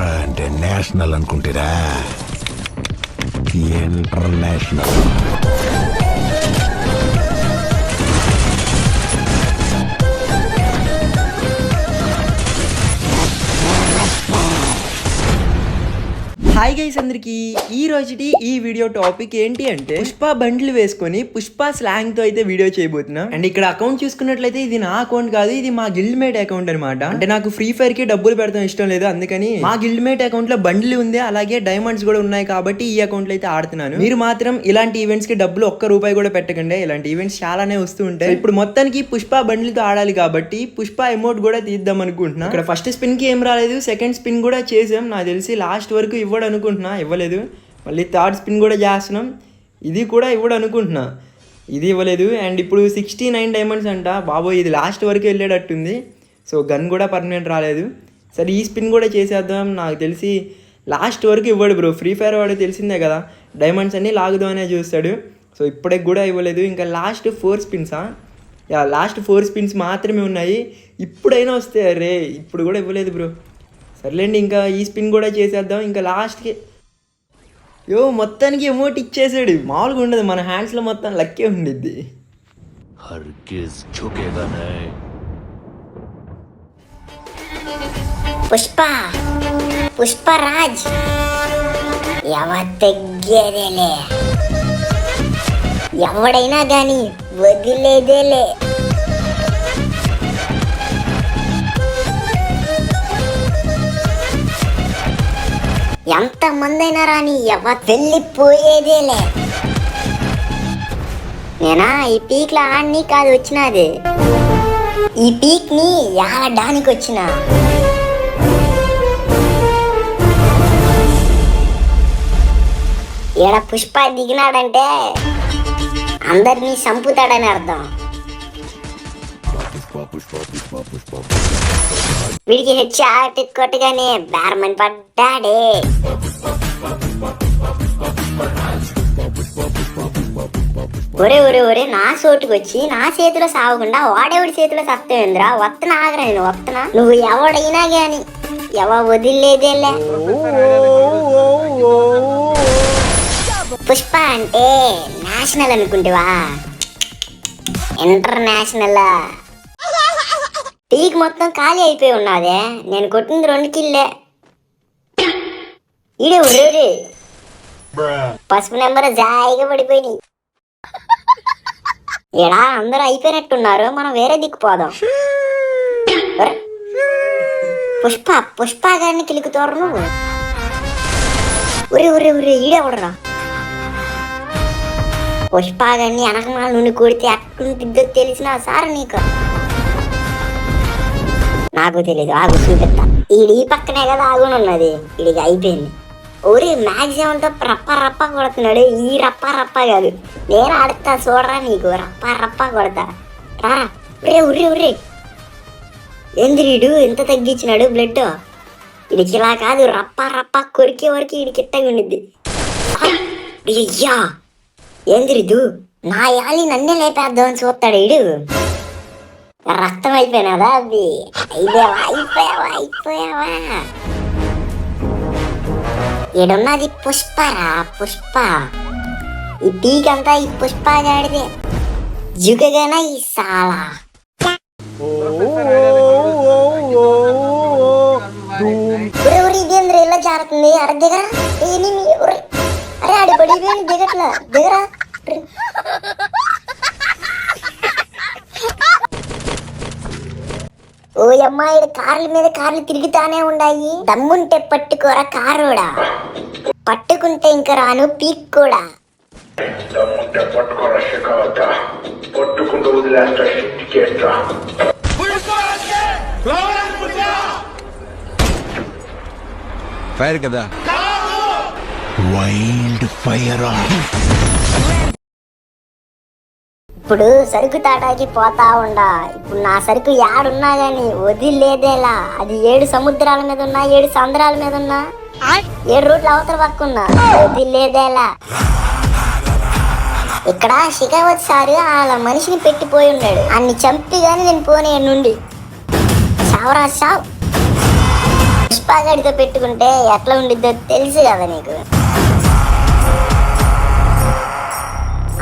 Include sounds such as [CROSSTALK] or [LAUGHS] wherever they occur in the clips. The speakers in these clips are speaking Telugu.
అంటే నేషనల్ అనుకుంటారా. ఇంటర్నేషనల్ హాయ్ గైస్ అందరికి. ఈ రోజుటి ఈ వీడియో టాపిక్ ఏంటి అంటే పుష్ప బండ్లు వేసుకొని పుష్ప స్లాంగ్తో అయితే వీడియో చేయబోతున్నా. అండ్ ఇక్కడ అకౌంట్ చూసుకున్నట్లయితే ఇది నా అకౌంట్ కాదు ఇది మా గిల్డ్ మేట్ అకౌంట్ అనమాట అంటే నాకు ఫ్రీ ఫైర్కి డబ్బులు పెడతాం ఇష్టం లేదు అందుకని మా గిల్డ్ మేట్ అకౌంట్లో బండ్లు ఉంది అలాగే డైమండ్స్ కూడా ఉన్నాయి కాబట్టి ఈ అకౌంట్లో అయితే ఆడుతున్నాను. మీరు మాత్రం ఇలాంటి ఈవెంట్స్కి డబ్బులు ఒక్క రూపాయి కూడా పెట్టకండి. ఇలాంటి ఈవెంట్స్ చాలానే వస్తూ ఉంటాయి. ఇప్పుడు మొత్తానికి పుష్ప బండ్లతో ఆడాలి కాబట్టి పుష్ప అమౌంట్ కూడా తీద్దాం అనుకుంటున్నా. ఇక్కడ ఫస్ట్ స్పిన్కి ఏం రాలేదు సెకండ్ స్పిన్ కూడా చేసాం. నాకు తెలిసి లాస్ట్ వరకు ఇవ్వడం అనుకుంటున్నా ఇవ్వలేదు. మళ్ళీ థర్డ్ స్పిన్ కూడా చేస్తున్నాం. ఇది కూడా ఇవ్వడు అనుకుంటున్నా. ఇది ఇవ్వలేదు. అండ్ ఇప్పుడు సిక్స్టీ నైన్ డైమండ్స్ అంట. బాబోయ్ ఇది లాస్ట్ వరకు వెళ్ళేటట్టుంది. సో గన్ కూడా పర్మనెంట్ రాలేదు. సరే ఈ స్పిన్ కూడా చేసేద్దాం. నాకు తెలిసి లాస్ట్ వరకు ఇవ్వడు బ్రో. ఫ్రీ ఫైర్ వాడు తెలిసిందే కదా. డైమండ్స్ అన్నీ లాగుదామనే చూస్తాడు. సో ఇప్పటికి కూడా ఇవ్వలేదు. ఇంకా లాస్ట్ ఫోర్ స్పిన్సా యా లాస్ట్ ఫోర్ స్పిన్స్ మాత్రమే ఉన్నాయి. ఇప్పుడైనా వస్తే రే ఇప్పుడు కూడా ఇవ్వలేదు బ్రో. సర్లేండి ఇంకా ఈ స్పిన్ కూడా చేసేద్దాం. ఇంకా లాస్ట్కి యో మొత్తానికి ఎమోట్ ఇచ్చేసాడు. మామూలుగా ఉండదు మన హ్యాండ్స్లో మొత్తం లక్కే ఉండిద్ది. పుష్ప పుష్పరాజ్ ఎవ తగ్గేదేలే. ఎవడైనా గాని వదిలేదేలే. ఎంత మందైనా రాని ఎవ వెళ్ళిపోయేదేలే. నేనా ఈ పీక్లో ఆడిని కాదు వచ్చినది. ఈ పీక్ని ఆడడానికి వచ్చిన ఈడ పుష్ప దిగినాడంటే అందరినీ చంపుతాడని అర్థం. వీడికి హెచ్ కొట్టగానే బేరమని పడ్డాడే. ఒరే ఒరే ఒరే నా చోటుకు వచ్చి నా చేతిలో సాగకుండా వాడేవుడి చేతిలో సత్తేంద్రా వత్తన ఆగరా నేను వత్తనా? నువ్వు ఎవడైనా గాని ఎవ వదిలేదేలే. పుష్ప అంటే నేషనల్ అనుకుంటివా? ఇంటర్నేషనల్. టీకి మొత్తం ఖాళీ అయిపోయి ఉన్నదే నేను కొట్టింది రెండు కిల్లే. ఈడే ఉర్రేడి పసుపు నెంబర్ జాయిగా పడిపోయినాయి. ఎడా అందరూ అయిపోయినట్టున్నారు. మనం వేరే దిక్కుపోదాం పుష్ప పుష్ప గారిని కిలుకుతోరు నువ్వు. ఒరే ఒరే ఒరే ఈడెవడరా పుష్పాగాన్ని అనకమాల నుండి కొడితే అట్టుంటిద్దో తెలిసిన సార్ నీకు. నాకు తెలీదు ఆగు చూపిస్తా. ఈడి ఈ పక్కనే కదా ఆగునున్నది ఈడికి అయిపోయింది. ఒరే మ్యాక్సిమం తో రప్ప రప్ప కొడుతున్నాడు. ఈ రప్ప రప్ప కాదు. నేను ఆడుతా చూడరా నీకు. రప్ప రప్ప కొడతా. రారా. ఉరే ఉర్రి ఉర్రి ఏంది ఎంత తగ్గించినాడు బ్లడ్ ఇడికి ఇలా కాదు రప్ప రప్ప కొరికే వరకు ఇడికి ఉండిద్ది. అయ్యా ఏంది నా యాలి నన్నే లేపేద్దామని చూస్తాడు ఇడు రక్తం అయిపోయినాదా అవి అయిపోయావా అయిపోయావా అయిపోయావా? ఈడున్నది పుష్పరా పుష్ప. ఈ పీక్ అంతా ఈ పుష్ప గాడిదే. జుగగన ఈ సాల. ఇదేంద్ర ఇలా జారుతుంది? అరే దిగరా. అరే ఆడి పడిపోయింది దిగట్లా దిగరా. ఒరే. ఓ అమ్మాయి కార్ల మీద కార్లు తిరుగుతానే ఉండాయి. దమ్ముంటే పట్టుకోరా కారోడా? పట్టుకుంటే ఇంక రాను పీక్ కూడా. దమ్ముంటే పట్టుకోరా శిఖవద్ద పట్టుకుంటూ వదిలేస్తా శక్తి చేస్తా. ఫైర్ కదా? వైల్డ్ ఫైర్ ఇప్పుడు సరుకు తాటాకి పోతా ఉండా. ఇప్పుడు నా సరుకు యాడున్నా గాని వదిలేదేలా అది ఏడు సముద్రాల మీద ఉన్నా ఏడు సంద్రాల మీద ఉన్నా. ఏడు రోడ్ల అవతల పక్కున్నా వదిలేదేలా ఇక్కడ శిఖావత్ సారు వాళ్ళ మనిషిని పెట్టిపోయి ఉన్నాడు. అన్ని చంపి గాని నేను పోనీ నుండి. చావరా చావ్. పుష్ప పుష్పగాడితో పెట్టుకుంటే ఎట్లా ఉండిద్దో తెలుసు కదా నీకు.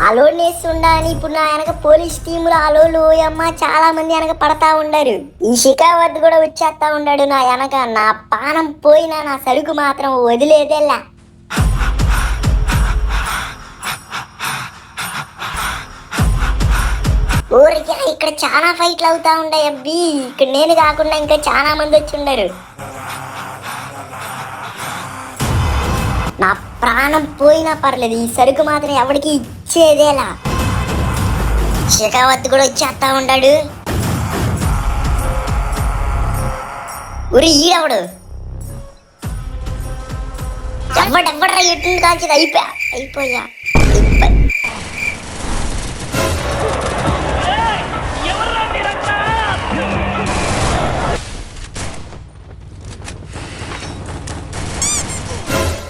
అలోన్ వేస్తుండా అని ఇప్పుడు నా వెనక పోలీస్ టీములు అలోలు అమ్మ చాలా మంది వెనక పడతా ఉండరు. ఈ వద్ద కూడా వచ్చేస్తా ఉన్నాడు నా వెనక. నా పానం పోయినా నా సరుకు మాత్రం వదిలేదేలా. ఊరికే ఇక్కడ చాలా ఫైట్లు అవుతా ఉంటాయి అబ్బి. ఇక్కడ నేను కాకుండా ఇంకా చాలా మంది వచ్చి ఉండరు. ప్రాణం పోయినా పర్లేదు ఈ సరుకు మాత్రం ఎవరికి ఇచ్చేదేలా శిఖావత్ కూడా వచ్చేస్తా ఉంటాడు. ఉరి ఈడవడు ఎవడెవడరా ఎట్టు కాల్చేది అయిపోయా అయిపోయా అయిపోయా.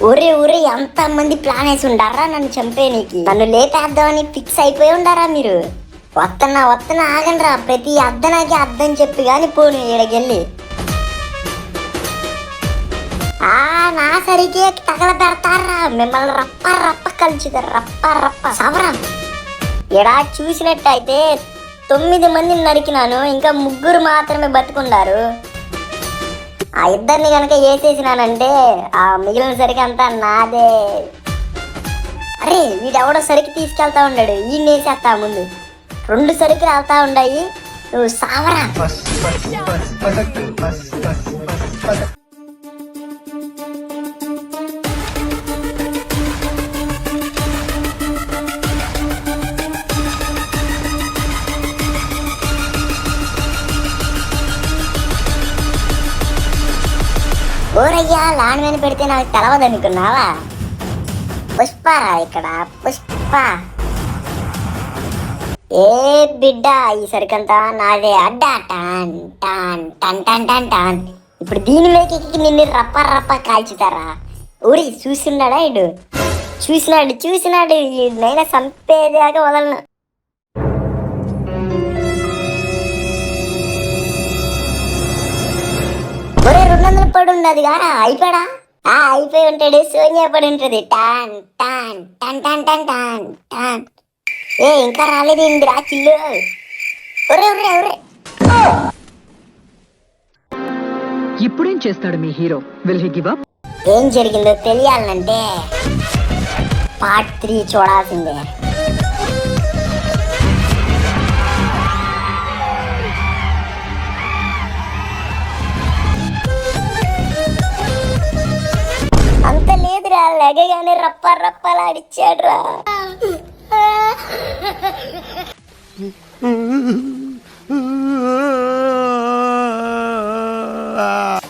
ఒరే ఒరే ఎంత మంది ప్లాన్ వేసి ఉండారా? నన్ను చంపేనికి నన్ను లేపేద్దామని ఫిక్స్ అయిపోయి ఉండారా మీరు? వస్తున్నా వస్తున్నా ఆగండ్రా. ప్రతి అద్దనాకి అద్దం చెప్పి కానీ పోను ఈడకెళ్ళి. ఆ నా సరికే తగల పెడతారా? మిమ్మల్ని రప్ప రప్ప కలుచుతారు రప్ప రప్ప. సవరం. ఎడా చూసినట్టయితే తొమ్మిది మందిని నరికినాను ఇంకా ముగ్గురు మాత్రమే బతుకున్నారు ఆ ఇద్దరిని కనుక వేసేసినానంటే ఆ మిగిలిన సరికి అంతా నాదే. అరే వీడెవడో సరికి తీసుకెళ్తా ఉన్నాడు ఈ వేసేస్తా ముందు. రెండు సరికి వెళ్తా ఉన్నాయి నువ్వు సావరా. ఓరయ్యా లాన్ మీద పెడితే నాకు తెలవదు అనుకున్నావా? పుష్పరా ఇక్కడ పుష్ప. ఏ బిడ్డ ఈ సరికంతా నాదే. అడ్డా టాన్ టాన్ టన్ టన్ టన్ టాన్. ఇప్పుడు దీని ఎక్కి నిన్ను రప్ప రప్ప కాల్చుతారా? ఊరి చూసిన్నాడా ఇడు? చూసినాడు చూసినాడు. నైనా చంపేదాకా వదలను. వందలు పడి ఉండదు కారా అయిపోయాడా? ఆ అయిపోయి ఉంటాడు. సోనియా పడి ఉంటుంది. టాన్ టాన్ టన్ టన్ టన్ టాన్ టాన్. ఏ ఇంకా రాలేదు ఇందిరా చిల్లు. ఒరే ఒరే ఒరే. ఇప్పుడేం చేస్తాడు మీ hero? Will he give up? ఏం జరిగిందో తెలియాలంటే పార్ట్ త్రీ చూడాల్సిందే. లగగానే రప్ప రప్పలాడిచ్చాడు రా [LAUGHS] ah.